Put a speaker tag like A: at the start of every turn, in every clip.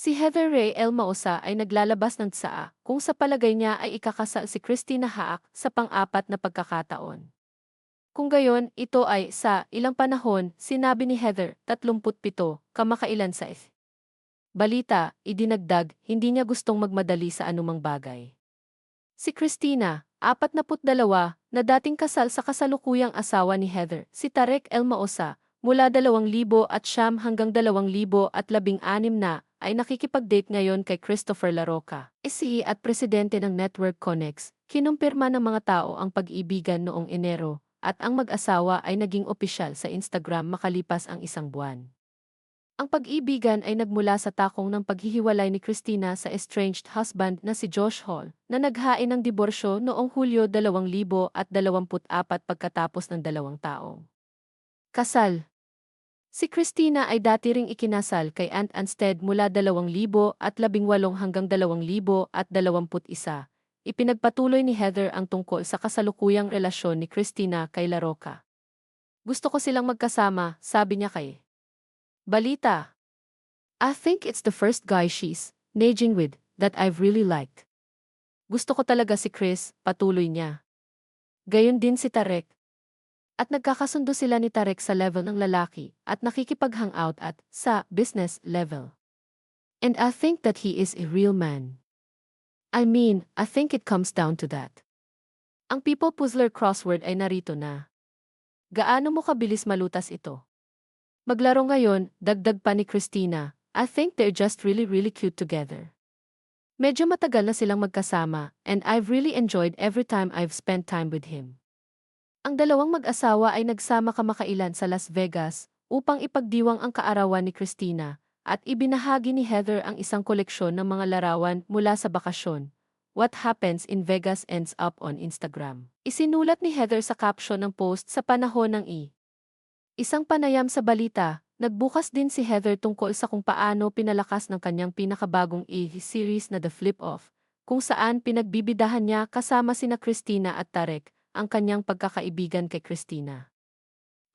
A: Si Heather Ray El Maosa ay naglalabas ng tsaa kung sa palagay niya ay ikakasal si Christina Haak sa pang-apat na pagkakataon. Kung gayon, ito ay sa ilang panahon, sinabi ni Heather, 37, kamakailan sa F. Balita, idinagdag, hindi niya gustong magmadali sa anumang bagay. Si Christina, 42, na dating kasal sa kasalukuyang asawa ni Heather, si Tarek El Maosa, mula 2000 at siyam hanggang 2016 na, ay nakikipag-date ngayon kay Christopher Laroca, SE at presidente ng Network Connex, kinumpirma ng mga tao ang pag-ibigan noong Enero, at ang mag-asawa ay naging opisyal sa Instagram makalipas ang isang buwan. Ang pag-ibigan ay nagmula sa takong ng paghihiwalay ni Christina sa estranged husband na si Josh Hall, na naghain ng diborsyo noong Hulyo 2024 pagkatapos ng dalawang taong kasal. Si Christina ay dati ring ikinasal kay Ant Anstead mula 2018 hanggang 2021. Ipinagpatuloy ni Heather ang tungkol sa kasalukuyang relasyon ni Christina kay Laroca. Gusto ko silang magkasama, sabi niya kay Balita. I think it's the first guy she's naging with that I've really liked. Gusto ko talaga si Chris, patuloy niya. Gayon din si Tarek, at nagkakasundo sila ni Tarek sa level ng lalaki at nakikipag-hangout at sa business level. And I think that he is a real man. I mean, I think it comes down to that. Ang people puzzler crossword ay narito na. Gaano mo kabilis malutas ito? Maglaro ngayon, dagdag pa ni Christina, I think they're just really really cute together. Medyo matagal na silang magkasama, and I've really enjoyed every time I've spent time with him. Ang dalawang mag-asawa ay nagsama kamakailan sa Las Vegas upang ipagdiwang ang kaarawan ni Christina at ibinahagi ni Heather ang isang koleksyon ng mga larawan mula sa bakasyon. What happens in Vegas ends up on Instagram. Isinulat ni Heather sa caption ng post sa panahon ng I. Isang panayam sa balita, nagbukas din si Heather tungkol sa kung paano pinalakas ng kanyang pinakabagong E-series na The Flip Off, kung saan pinagbibidahan niya kasama sina Christina at Tarek, ang kanyang pagkakaibigan kay Christina.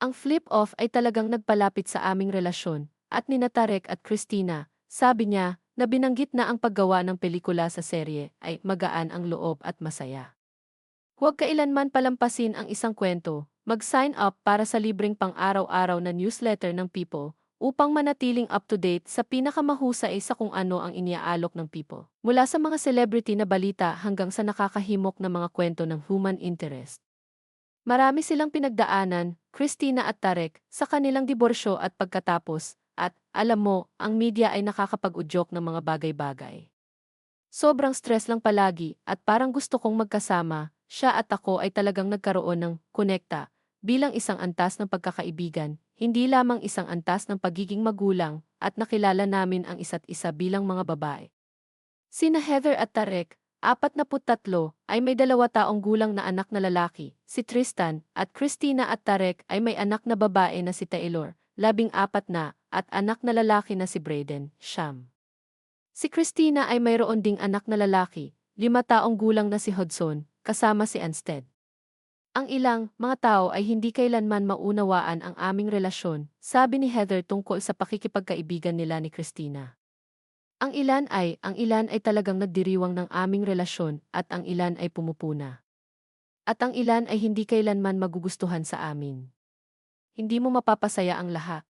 A: Ang flip-off ay talagang nagpalapit sa aming relasyon, at ni Tarek at Christina, sabi niya, na binanggit na ang paggawa ng pelikula sa serye ay magaan ang loob at masaya. Huwag kailanman palampasin ang isang kwento, mag-sign up para sa libreng pang-araw-araw na newsletter ng People upang manatiling up-to-date sa pinakamahusay sa kung ano ang iniaalok ng People. Mula sa mga celebrity na balita hanggang sa nakakahimok na mga kwento ng human interest. Marami silang pinagdaanan, Christina at Tarek, sa kanilang diborsyo at pagkatapos, at, alam mo, ang media ay nakakapag-udyok ng mga bagay-bagay. Sobrang stress lang palagi at parang gusto kong magkasama, siya at ako ay talagang nagkaroon ng konekta bilang isang antas ng pagkakaibigan, hindi lamang isang antas ng pagiging magulang at nakilala namin ang isa't isa bilang mga babae. Sina Heather at Tarek, apat na tatlo, ay may dalawa taong gulang na anak na lalaki, si Tristan, at Christina at Tarek ay may anak na babae na si Taylor, labing apat na, at anak na lalaki na si Braden, Sham. Si Christina ay mayroon ding anak na lalaki, lima taong gulang na si Hudson, kasama si Anstead. Ang ilang mga tao ay hindi kailanman maunawaan ang aming relasyon, sabi ni Heather tungkol sa pakikipagkaibigan nila ni Christina. Ang ilan ay, ang ilan ay talagang nagdiriwang ng aming relasyon at ang ilan ay pumupuna. At ang ilan ay hindi kailanman magugustuhan sa amin. Hindi mo mapapasaya ang lahat.